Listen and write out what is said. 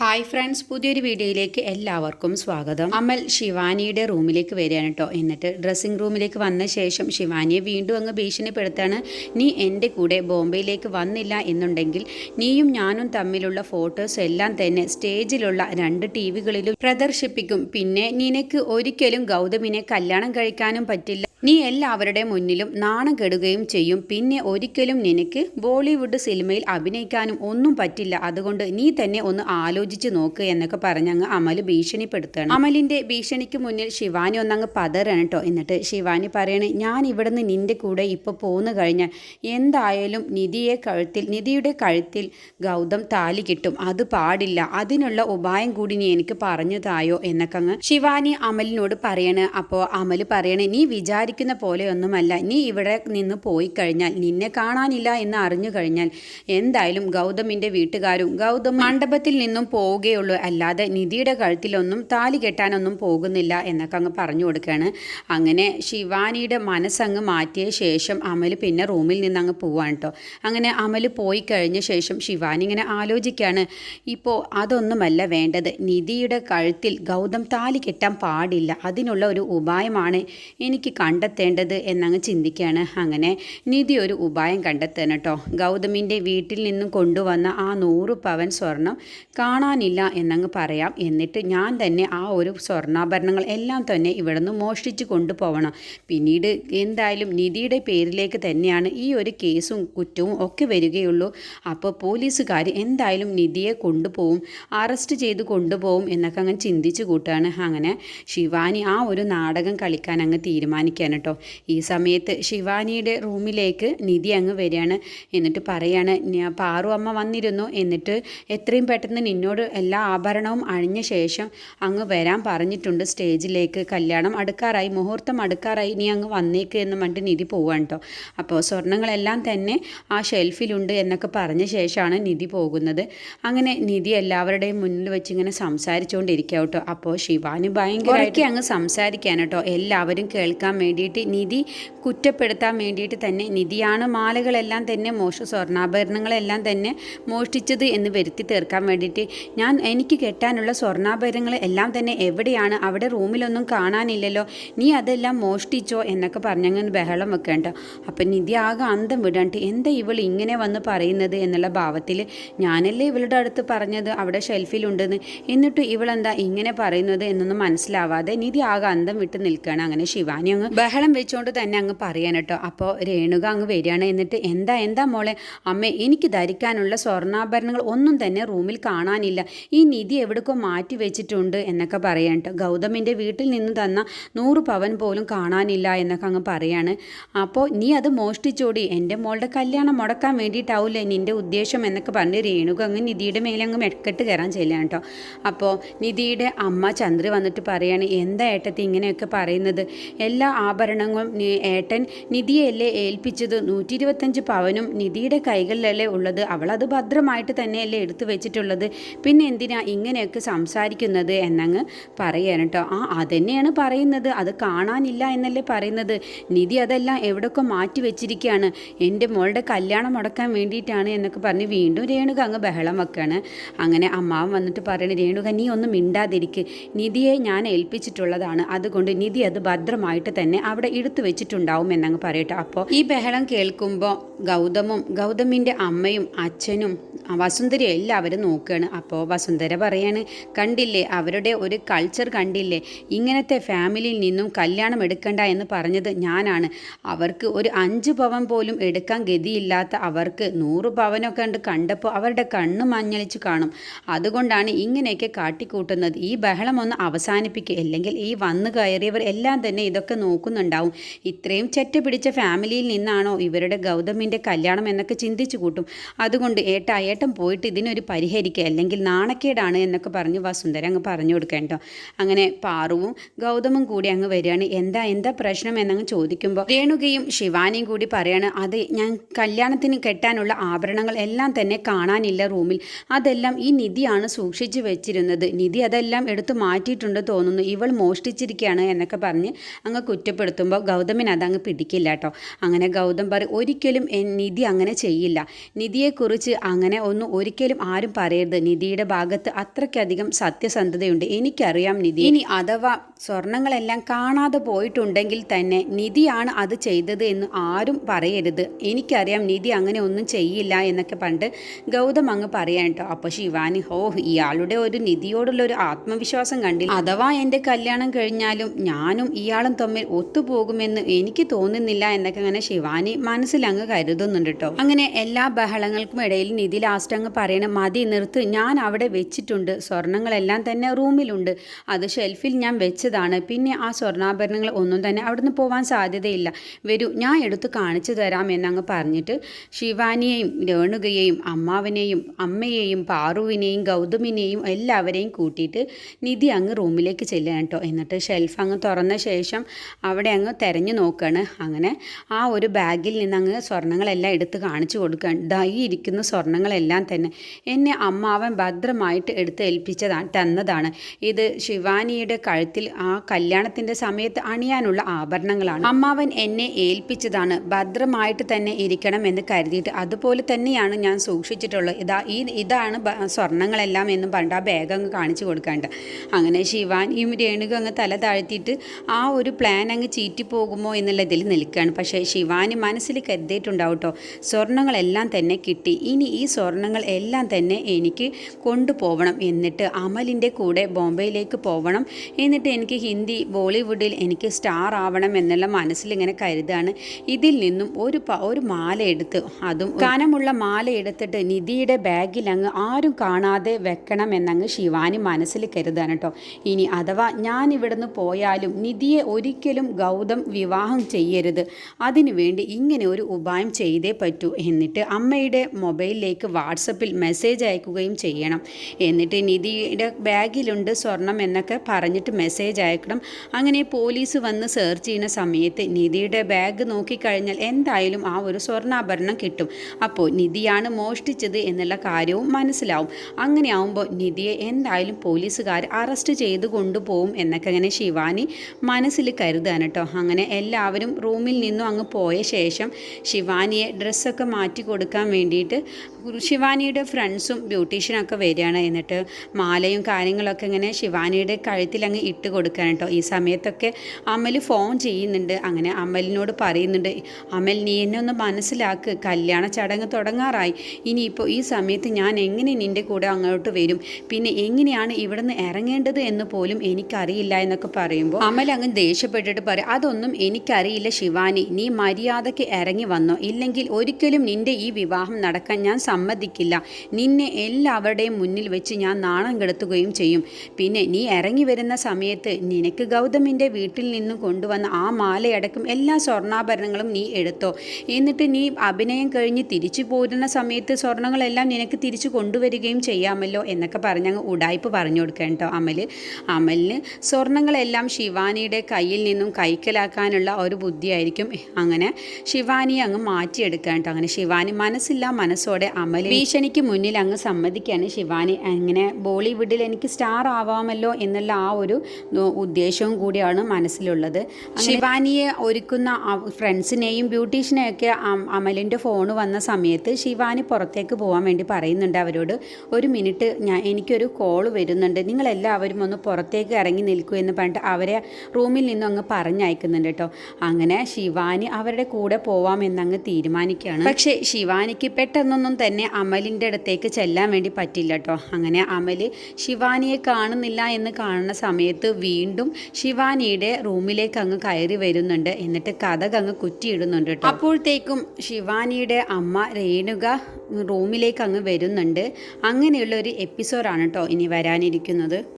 Hi friends പുതിയൊരു വീഡിയോയിലേക്ക് എല്ലാവർക്കും സ്വാഗതം. അമൽ ശിവാനിയുടെ റൂമിലേക്ക് വരികയാണ് കേട്ടോ എന്നിട്ട് ഡ്രസ്സിംഗ് റൂമിലേക്ക് വന്ന ശേഷം ശിവാനിയെ വീണ്ടും അങ്ങ് ഭീഷണിപ്പെടുത്താണ് നീ എന്റെ കൂടെ ബോംബെയിലേക്ക് വന്നില്ല എന്നുണ്ടെങ്കിൽ നീയും ഞാനും തമ്മിലുള്ള ഫോട്ടോസ് എല്ലാം തന്നെ സ്റ്റേജിലുള്ള രണ്ട് ടി വികളിലും പ്രദർശിപ്പിക്കും. പിന്നെ നിനക്ക് ഒരിക്കലും ഗൗതമിനെ കല്യാണം കഴിക്കാനും പറ്റില്ല. നീ എല്ലാവരുടെ മുന്നിലും നാണം കെടുകയും ചെയ്യും. പിന്നെ ഒരിക്കലും നിനക്ക് ബോളിവുഡ് സിനിമയിൽ അഭിനയിക്കാനും ഒന്നും പറ്റില്ല. അതുകൊണ്ട് നീ തന്നെ ഒന്ന് ആലോചിച്ച് നോക്ക് എന്നൊക്കെ പറഞ്ഞ് അങ്ങ് അമൽ ഭീഷണിപ്പെടുത്തുകയാണ്. അമലിന്റെ ഭീഷണിക്ക് മുന്നിൽ ശിവാനി ഒന്നങ്ങ് പതറാണ് കേട്ടോ എന്നിട്ട് ശിവാനി പറയണേ ഞാൻ ഇവിടുന്ന് നിന്റെ കൂടെ ഇപ്പോൾ പോന്നു കഴിഞ്ഞാൽ എന്തായാലും നിധിയെ കഴുത്തിൽ നിധിയുടെ കഴുത്തിൽ ഗൗതം താലി കിട്ടും. അത് പാടില്ല. അതിനുള്ള ഉപായം കൂടി നീ എനിക്ക് പറഞ്ഞു തായോ എന്നൊക്കെ അങ്ങ് ശിവാനി അമലിനോട് പറയണ്. അപ്പോൾ അമൽ പറയണേ നീ വിചാരിക്കുന്ന പോലെയൊന്നുമല്ല. നീ ഇവിടെ നിന്ന് പോയി കഴിഞ്ഞാൽ നിന്നെ കാണാനില്ല എന്ന് അറിഞ്ഞു കഴിഞ്ഞാൽ എന്തായാലും ഗൗതമിന്റെ വീട്ടുകാരും ഗൗതം മണ്ഡപത്തിൽ നിന്നും പോവുകയുള്ളൂ. അല്ലാതെ നിധിയുടെ കഴുത്തിലൊന്നും താലി കെട്ടാനൊന്നും പോകുന്നില്ല എന്നൊക്കെ അങ്ങ് പറഞ്ഞു കൊടുക്കുകയാണ് അങ്ങനെ ശിവാനിയുടെ മനസ്സങ്ങ് മാറ്റിയ ശേഷം അമൽ പിന്നെ റൂമിൽ നിന്ന് അങ്ങ് പോവാണ് കേട്ടോ അങ്ങനെ അമൽ പോയി കഴിഞ്ഞ ശേഷം ശിവാനി ഇങ്ങനെ ആലോചിക്കുകയാണ് ഇപ്പോൾ അതൊന്നുമല്ല വേണ്ടത്. നിധിയുടെ കഴുത്തിൽ ഗൗതം താലി കെട്ടാൻ പാടില്ല. അതിനുള്ള ഒരു ഉപായമാണ് എനിക്ക് കണ്ടെത്തേണ്ടത് എന്നങ്ങ് ചിന്തിക്കുകയാണ് അങ്ങനെ നിധി ഒരു ഉപായം കണ്ടെത്തണം കേട്ടോ ഗൗതമിന്റെ വീട്ടിൽ നിന്നും കൊണ്ടുവന്ന ആ നൂറ് പവൻ സ്വർണം കാണാനില്ല എന്നങ്ങ് പറയാം. എന്നിട്ട് ഞാൻ തന്നെ ആ ഒരു സ്വർണാഭരണങ്ങൾ എല്ലാം തന്നെ ഇവിടുന്ന് മോഷ്ടിച്ച് കൊണ്ടുപോകണം പിന്നീട് എന്തായാലും നിധിയുടെ പേരിലേക്ക് തന്നെയാണ് ഈ ഒരു കേസും കുറ്റവും ഒക്കെ വരികയുള്ളൂ. അപ്പോൾ പോലീസുകാർ എന്തായാലും നിധിയെ കൊണ്ടുപോകും അറസ്റ്റ് ചെയ്ത് കൊണ്ടുപോകും എന്നൊക്കെ അങ്ങനെ ചിന്തിച്ചു കൂട്ടാണ് അങ്ങനെ ശിവാനി ആ ഒരു നാടകം കളിക്കാൻ അങ്ങ് തീരുമാനിക്കുകയാണ് കേട്ടോ. ഈ സമയത്ത് ശിവാനിയുടെ റൂമിലേക്ക് നിധി അങ്ങ് വരികയാണ്. എന്നിട്ട് പറയാണ് "ഞാ- പാറു അമ്മ വന്നിരുന്നു. എന്നിട്ട് എത്രയും പെട്ടെന്ന് നിന്നോട് എല്ലാ ആഭരണവും അണിഞ്ഞ ശേഷം അങ്ങ് വരാൻ പറഞ്ഞിട്ടുണ്ട് സ്റ്റേജിലേക്ക്. കല്യാണം അടുക്കാറായി മുഹൂർത്തം അടുക്കാറായി നീ അങ്ങ് വന്നേക്ക് എന്ന് പറഞ്ഞിട്ട് നിധി പോവാണ് കേട്ടോ അപ്പോൾ സ്വർണങ്ങളെല്ലാം തന്നെ ആ ഷെൽഫിലുണ്ട് എന്നൊക്കെ പറഞ്ഞ ശേഷമാണ് നിധി പോകുന്നത്. അങ്ങനെ നിധി എല്ലാവരുടെയും മുന്നിൽ വെച്ച് ഇങ്ങനെ സംസാരിച്ചുകൊണ്ടിരിക്കുക കേട്ടോ അപ്പോൾ ശിവാന് ഭയങ്കരമായിട്ട് അങ്ങ് സംസാരിക്കാൻ കേട്ടോ എല്ലാവരും കേൾക്കാൻ വേണ്ടിയിട്ട് നിധി കുറ്റപ്പെടുത്താൻ വേണ്ടിയിട്ട് തന്നെ നിധിയാണ് മാലകളെല്ലാം തന്നെ മോഷ സ്വർണാഭരണങ്ങളെല്ലാം തന്നെ മോഷ്ടിച്ചത് എന്ന് വരുത്തി തീർക്കാൻ വേണ്ടിയിട്ട് ഞാൻ എനിക്ക് കെട്ടാനുള്ള സ്വർണാഭരണങ്ങൾ എല്ലാം തന്നെ എവിടെയാണ്? അവിടെ റൂമിലൊന്നും കാണാനില്ലല്ലോ. നീ അതെല്ലാം മോഷ്ടിച്ചോ എന്നൊക്കെ പറഞ്ഞങ്ങ് ബഹളം വെക്കേണ്ട. അപ്പം നിധി ആകെ അന്തം വിടാണ്ട് എന്താ ഇവൾ ഇങ്ങനെ വന്ന് പറയുന്നത് എന്നുള്ള ഭാവത്തിൽ ഞാനല്ലേ ഇവളുടെ അടുത്ത് പറഞ്ഞത് അവിടെ ഷെൽഫിലുണ്ടെന്ന്? എന്നിട്ട് ഇവളെന്താ ഇങ്ങനെ പറയുന്നത് എന്നൊന്നും മനസ്സിലാവാതെ നിധി ആകെ അന്തം വിട്ട് നിൽക്കുകയാണ് അങ്ങനെ ശിവാനി അങ്ങ് ബഹളം വെച്ചുകൊണ്ട് തന്നെ അങ്ങ് പറയാൻ കേട്ടോ. അപ്പോൾ രേണുക അങ്ങ് വരികയാണ് എന്നിട്ട് എന്താ എന്താ മോളെ? അമ്മേ എനിക്ക് ധരിക്കാനുള്ള സ്വർണാഭരണങ്ങൾ ഒന്നും തന്നെ റൂമിൽ കാണാനില്ല. ഈ നിധി എവിടേക്കോ മാറ്റി വെച്ചിട്ടുണ്ട് എന്നൊക്കെ പറയാൻ കേട്ടോ ഗൗതമിന്റെ വീട്ടിൽ നിന്ന് തന്ന നൂറ് പവൻ പോലും കാണാനില്ല എന്നൊക്കെ അങ്ങ് പറയാണ്. അപ്പോൾ നീ അത് മോഷ്ടിച്ചോടി. എന്റെ മോളുടെ കല്യാണം മുടക്കാൻ വേണ്ടിയിട്ടാവില്ലേ നിന്റെ ഉദ്ദേശം എന്നൊക്കെ പറഞ്ഞ് രേണുക അങ്ങ് നിധിയുടെ മേലെ അങ്ങ് മെക്കെട്ട് കയറാൻ ചെല്ലാണ് കേട്ടോ അപ്പോൾ നിധിയുടെ അമ്മ ചന്ദ്ര വന്നിട്ട് പറയാണ് എന്താ ഏട്ടത്തി ഇങ്ങനെയൊക്കെ പറയുന്നത്? എല്ലാ ആഭരണങ്ങളും ഏട്ടൻ നിധിയല്ലേ ഏൽപ്പിച്ചത്? നൂറ്റി ഇരുപത്തഞ്ച് പവനും നിധിയുടെ കൈകളിലല്ലേ ഉള്ളത്? അവളത് ഭദ്രമായിട്ട് തന്നെയല്ലേ എടുത്തു വെച്ചിട്ടുള്ളത്? പിന്നെ എന്തിനാ ഇങ്ങനെയൊക്കെ സംസാരിക്കുന്നത് എന്നങ്ങ് പറയാണ് കേട്ടോ ആ അതന്നെയാണ് പറയുന്നത്. അത് കാണാനില്ല എന്നല്ലേ പറയുന്നത്. നിധി അതെല്ലാം എവിടെയൊക്കെ മാറ്റി വെച്ചിരിക്കുകയാണ് എന്റെ മോളുടെ കല്യാണം മുടക്കാൻ വേണ്ടിയിട്ടാണ് എന്നൊക്കെ പറഞ്ഞ് വീണ്ടും രേണുക അങ്ങ് ബഹളം വെക്കുകയാണ് അങ്ങനെ അമ്മാവൻ വന്നിട്ട് പറയണ രേണുക നീ ഒന്ന് മിണ്ടാതിരിക്ക്. നിധിയെ ഞാൻ ഏൽപ്പിച്ചിട്ടുള്ളതാണ്. അതുകൊണ്ട് നിധി അത് ഭദ്രമായിട്ട് തന്നെ അവിടെ എടുത്തു വെച്ചിട്ടുണ്ടാവും എന്നങ്ങ് പറയട്ടെ. അപ്പോൾ ഈ ബഹളം കേൾക്കുമ്പോൾ ഗൗതമും ഗൗതമിന്റെ അമ്മയും അച്ഛനും വസുന്ധരയും എല്ലാവരും നോക്കുകയാണ് അപ്പോൾ വസുന്ധര പറയാണ് കണ്ടില്ലേ അവരുടെ ഒരു കൾച്ചർ കണ്ടില്ലേ? ഇങ്ങനത്തെ ഫാമിലിയിൽ നിന്നും കല്യാണം എടുക്കണ്ട എന്ന് പറഞ്ഞത് ഞാനാണ്. അവർക്ക് ഒരു അഞ്ച് പവൻ പോലും എടുക്കാൻ ഗതിയില്ലാത്ത അവർക്ക് നൂറ് പവനൊക്കെ ഉണ്ട് കണ്ടപ്പോൾ അവരുടെ കണ്ണ് മഞ്ഞളിച്ച് കാണും. അതുകൊണ്ടാണ് ഇങ്ങനെയൊക്കെ കാട്ടിക്കൂട്ടുന്നത്. ഈ ബഹളം ഒന്ന് അവസാനിപ്പിക്കുക അല്ലെങ്കിൽ ഈ വന്നു കയറിയവർ എല്ലാം തന്നെ ഇതൊക്കെ നോക്കുന്നുണ്ടാവും. ഇത്രയും ചെറ്റ പിടിച്ച ഫാമിലിയിൽ നിന്നാണോ ഇവരുടെ ഗൗതമിന്റെ കല്യാണം എന്നൊക്കെ ചിന്തിച്ചു കൂട്ടും. അതുകൊണ്ട് ഏട്ടാ ഏട്ടൻ പോയിട്ട് ഇതിനൊരു പരിഹരിക്കുക അല്ലെങ്കിൽ നാണക്കേടാണ് എന്നൊക്കെ പറഞ്ഞ് വസുന്ധര അങ്ങ് പറഞ്ഞു കൊടുക്കേണ്ടോ അങ്ങനെ പാറുവും ഗൗതമും കൂടി അങ്ങ് വരികയാണ്. എന്താ എന്താ പ്രശ്നം എന്നങ്ങ് ചോദിക്കുമ്പോൾ രേണുകയും ശിവാനിയും കൂടി പറയാണ് അത് ഞാൻ കല്യാണത്തിന് കെട്ടാനുള്ള ആഭരണങ്ങൾ എല്ലാം തന്നെ കാണാനില്ല റൂമിൽ. അതെല്ലാം ഈ നിധിയാണ് സൂക്ഷിച്ചു വെച്ചിരുന്നത്. നിധി അതെല്ലാം എടുത്തു മാറ്റിയിട്ടുണ്ട് തോന്നുന്നു. ഇവൾ മോഷ്ടിച്ചിരിക്കുകയാണ് എന്നൊക്കെ പറഞ്ഞ് അങ്ങ് കുറ്റപ്പെടുത്തുമ്പോൾ ഗൗതമിന് അതങ്ങ് പിടിക്കില്ല കേട്ടോ അങ്ങനെ ഗൗതം പറയും ഒരിക്കലും നിധി അങ്ങനെ ചെയ്യില്ല. നിധിയെക്കുറിച്ച് അങ്ങനെ ഒന്നും ഒരിക്കലും ആരും പറയരുത്. നിധി നിധിയുടെ ഭാഗത്ത് അത്രയ്ക്കധികം സത്യസന്ധതയുണ്ട്. എനിക്കറിയാം നിധി. ഇനി അഥവാ സ്വർണങ്ങളെല്ലാം കാണാതെ പോയിട്ടുണ്ടെങ്കിൽ തന്നെ നിധിയാണ് അത് ചെയ്തത് എന്ന് ആരും പറയരുത്. എനിക്കറിയാം നിധി അങ്ങനെ ഒന്നും ചെയ്യില്ല എന്നൊക്കെ പണ്ട് ഗൗതം അങ്ങ് പറയാൻ കേട്ടോ അപ്പോൾ ശിവാനി ഹോ ഇയാളുടെ ഒരു നിധിയോടുള്ള ഒരു ആത്മവിശ്വാസം കണ്ടില്ല. അഥവാ എന്റെ കല്യാണം കഴിഞ്ഞാലും ഞാനും ഇയാളും തമ്മിൽ ഒത്തുപോകുമെന്ന് എനിക്ക് തോന്നുന്നില്ല എന്നൊക്കെ അങ്ങനെ ശിവാനി മനസ്സിൽ അങ്ങ് കരുതുന്നുണ്ട് കേട്ടോ അങ്ങനെ എല്ലാ ബഹളങ്ങൾക്കും ഇടയിൽ നിധി ലാസ്റ്റ് അങ്ങ് പറയണം മതി നിർത്ത്. ഞാൻ അവിടെ വെച്ചിട്ടുണ്ട്. സ്വർണങ്ങളെല്ലാം തന്നെ റൂമിലുണ്ട്. അത് ഷെൽഫിൽ ഞാൻ വെച്ചതാണ്. പിന്നെ ആ സ്വർണാഭരണങ്ങൾ ഒന്നും തന്നെ അവിടുന്ന് പോവാൻ സാധ്യതയില്ല. വരൂ ഞാൻ എടുത്ത് കാണിച്ചു തരാം എന്നങ്ങ് പറഞ്ഞിട്ട് ശിവാനിയെയും രേണുകയെയും അമ്മാവനെയും അമ്മയെയും പാറുവിനെയും ഗൗതമിനെയും എല്ലാവരെയും കൂട്ടിയിട്ട് നിധി അങ്ങ് റൂമിലേക്ക് ചെല്ലുകയാണ് കേട്ടോ. എന്നിട്ട് ഷെൽഫ് അങ്ങ് തുറന്ന ശേഷം അവിടെ അങ്ങ് തിരഞ്ഞു നോക്കുകയാണ് അങ്ങനെ ആ ഒരു ബാഗിൽ നിന്ന് അങ്ങ് സ്വർണങ്ങളെല്ലാം എടുത്ത് കാണിച്ചു കൊടുക്കുകയാണ്. ഡൈ ഇരിക്കുന്ന സ്വർണങ്ങളെല്ലാം തന്നെ. എന്നെ അമ്മാവൻ ഭദ്രമായിട്ട് എടുത്ത് ഏൽപ്പിച്ചതാണ് തന്നതാണ്. ഇത് ശിവാനിയുടെ കഴുത്തിൽ ആ കല്യാണത്തിന്റെ സമയത്ത് അണിയാനുള്ള ആഭരണങ്ങളാണ്. അമ്മാവൻ എന്നെ ഏൽപ്പിച്ചതാണ്. ഭദ്രമായിട്ട് തന്നെ ഇരിക്കണം എന്ന് കരുതിയിട്ട് അതുപോലെ തന്നെയാണ് ഞാൻ സൂക്ഷിച്ചിട്ടുള്ളത്. ഇതാ ഈ ഇതാണ് സ്വർണങ്ങളെല്ലാം എന്ന് പണ്ട് ആ ബാഗ് അങ്ങ് കാണിച്ചു കൊടുക്കാണ്ട്. അങ്ങനെ ശിവാനിയും രേണുക അങ്ങ് തല താഴ്ത്തിയിട്ട് ആ ഒരു പ്ലാൻ അങ്ങ് ചീറ്റിപ്പോകുമോ എന്നുള്ള ഇതിൽ നിൽക്കുകയാണ്. പക്ഷേ ശിവാനി മനസ്സിൽ കരുതിയിട്ടുണ്ടാവും കേട്ടോ സ്വർണങ്ങളെല്ലാം തന്നെ കിട്ടി. ഇനി ഈ സ്വർണങ്ങൾ എല്ലാം തന്നെ എനിക്ക് കൊണ്ടുപോകണം എന്നിട്ട് അമലിന്റെ കൂടെ ബോംബെയിലേക്ക് പോകണം എന്നിട്ട് എനിക്ക് ഹിന്ദി ബോളിവുഡിൽ എനിക്ക് സ്റ്റാർ ആവണം എന്നുള്ള മനസ്സിലിങ്ങനെ കരുതാണ്. ഇതിൽ നിന്നും ഒരു ഒരു മാല എടുത്ത് അതും കനമുള്ള മാല എടുത്തിട്ട് നിധിയുടെ ബാഗിൽ അങ്ങ് ആരും കാണാതെ വെക്കണം എന്നങ്ങ് ശിവാനി മനസ്സിൽ കരുതാണ് കേട്ടോ. ഇനി അഥവാ ഞാൻ ഇവിടുന്ന് പോയാലും നിധിയെ ഒരിക്കലും ഗൗതം വിവാഹം ചെയ്യരുത്. അതിനുവേണ്ടി ഇങ്ങനെ ഒരു ഉപായം ചെയ്തേ പറ്റൂ. എന്നിട്ട് അമ്മയുടെ മൊബൈലിലേക്ക് വാട്സപ്പിൽ മെസ്സേജ് അയക്കുകയും ചെയ്യണം. എന്നിട്ട് നിധിയുടെ ബാഗിലുണ്ട് സ്വർണം എന്നൊക്കെ പറഞ്ഞിട്ട് മെസ്സേജ് അയക്കണം. അങ്ങനെ പോലീസ് വന്ന് സെർച്ച് ചെയ്യുന്ന സമയത്ത് നിധിയുടെ ബാഗ് നോക്കിക്കഴിഞ്ഞാൽ എന്തായാലും ആ ഒരു സ്വർണാഭരണം കിട്ടും. അപ്പോൾ നിധിയാണ് മോഷ്ടിച്ചത് എന്നുള്ള കാര്യവും മനസ്സിലാവും. അങ്ങനെ ആവുമ്പോൾ നിധിയെ എന്തായാലും പോലീസുകാർ അറസ്റ്റ് ചെയ്ത് കൊണ്ടുപോകും എന്നൊക്കെ അങ്ങനെ ശിവാനി മനസ്സിൽ കരുതാണ് കേട്ടോ. അങ്ങനെ എല്ലാവരും റൂമിൽ നിന്നും അങ്ങ് പോയ ശേഷം ശിവാനിയെ ഡ്രസ്സൊക്കെ മാറ്റി കൊടുക്കാൻ വേണ്ടിയിട്ട് ശിവാനിയുടെ ഫ്രണ്ട്സും ബ്യൂട്ടീഷ്യനൊക്കെ വരികയാണ്. എന്നിട്ട് മാലയും കാര്യങ്ങളൊക്കെ ഇങ്ങനെ ശിവാനിയുടെ കഴുത്തിൽ അങ്ങ് ഇട്ട് കൊടുക്കാൻ കേട്ടോ. ഈ സമയത്തൊക്കെ അമൽ ഫോൺ ചെയ്യുന്നുണ്ട്. അങ്ങനെ അമലിനോട് പറയുന്നുണ്ട് അമൽ നീ എന്നെ ഒന്ന് മനസ്സിലാക്ക്. കല്യാണ ചടങ്ങ് തുടങ്ങാറായി. ഇനിയിപ്പോൾ ഈ സമയത്ത് ഞാൻ എങ്ങനെ നിന്റെ കൂടെ അങ്ങോട്ട് വരും? പിന്നെ എങ്ങനെയാണ് ഇവിടെ നിന്ന് ഇറങ്ങേണ്ടത് എന്ന് പോലും എനിക്കറിയില്ല എന്നൊക്കെ പറയുമ്പോൾ അമൽ അങ്ങ് ദേഷ്യപ്പെട്ടിട്ട് പറയും അതൊന്നും എനിക്കറിയില്ല ശിവാനി. നീ മര്യാദയ്ക്ക് ഇറങ്ങി വന്നോ. ഇല്ലെങ്കിൽ ഒരിക്കലും നിന്റെ ഈ വിവാഹം നടക്കാൻ ഞാൻ സമ്മതിക്കില്ല. നിന്നെ എല്ലാവരുടെയും മുന്നിൽ വെച്ച് ഞാൻ നാണം കെടുത്തുകയും ചെയ്യും. പിന്നെ നീ ഇറങ്ങി വരുന്ന സമയത്ത് നിനക്ക് ഗൗതമിന്റെ വീട്ടിൽ നിന്നും കൊണ്ടുവന്ന ആ മാലയടക്കം എല്ലാ സ്വർണാഭരണങ്ങളും നീ എടുത്തോ. എന്നിട്ട് നീ അഭിനയം കഴിഞ്ഞ് തിരിച്ചു പോരുന്ന സമയത്ത് സ്വർണങ്ങളെല്ലാം നിനക്ക് തിരിച്ചു കൊണ്ടുവരികയും ചെയ്യാമല്ലോ എന്നൊക്കെ പറഞ്ഞങ്ങ് ഉടായ്പ് പറഞ്ഞു കൊടുക്കാൻ കേട്ടോ അമൽ അമലിന് സ്വർണങ്ങളെല്ലാം ശിവാനിയുടെ കയ്യിൽ നിന്നും കൈക്കലാക്കാനുള്ള ഒരു ബുദ്ധിയായിരിക്കും. അങ്ങനെ ശിവാനി അങ്ങ് മാറ്റിയെടുക്കാൻ കേട്ടോ. അങ്ങനെ ശിവാനി മനസ്സില്ല മനസ്സോടെ അമൽ ഭീഷണിക്ക് മുന്നിൽ അങ്ങ് സമ്മതിക്കുകയാണ്. ശിവാനി അങ്ങനെ ബോളിവുഡിൽ എനിക്ക് സ്റ്റാർ ആവാമല്ലോ എന്നുള്ള ആ ഒരു ഉദ്ദേശവും കൂടിയാണ് മനസ്സിലുള്ളത്. ശിവാനിയെ ഒരുക്കുന്ന ഫ്രണ്ട്സിനെയും ബ്യൂട്ടീഷ്യനെയൊക്കെ അമലിന്റെ ഫോൺ വന്ന സമയത്ത് ശിവാനി പുറത്തേക്ക് പോകാൻ വേണ്ടി പറയുന്നുണ്ട് അവരോട്. ഒരു മിനിറ്റ് ഞാൻ എനിക്കൊരു കോൾ വരുന്നുണ്ട്. നിങ്ങളെല്ലാവരും ഒന്ന് പുറത്തേക്ക് ഇറങ്ങി നിൽക്കൂ എന്ന് പറഞ്ഞിട്ട് അവരെ റൂമിൽ നിന്നും അങ്ങ് പറഞ്ഞയക്കുന്നുണ്ട് കേട്ടോ. അങ്ങനെ ശിവാനി അവരുടെ കൂടെ പോവാമെന്നങ്ങ് തീരുമാനിക്കുകയാണ്. പക്ഷേ ശിവാനിക്ക് പെട്ടെന്നൊന്നും തന്നെ അമലിന്റെ അടുത്തേക്ക് ചെല്ലാൻ വേണ്ടി പറ്റില്ല കേട്ടോ അങ്ങനെ അമൽ ശിവാനിയെ കാണുന്നില്ല എന്ന് കാണുന്ന സമയത്ത് വീണ്ടും ശിവാനിയുടെ റൂമിലേക്ക് അങ്ങ് കയറി വരുന്നുണ്ട്. എന്നിട്ട് കഥ അങ്ങ് കുറ്റിയിടുന്നുണ്ട് കേട്ടോ അപ്പോഴത്തേക്കും ശിവാനിയുടെ അമ്മ രേണുക റൂമിലേക്ക് അങ്ങ് വരുന്നുണ്ട്. അങ്ങനെയുള്ള ഒരു എപ്പിസോഡാണ് കേട്ടോ ഇനി വരാനിരിക്കുന്നത്.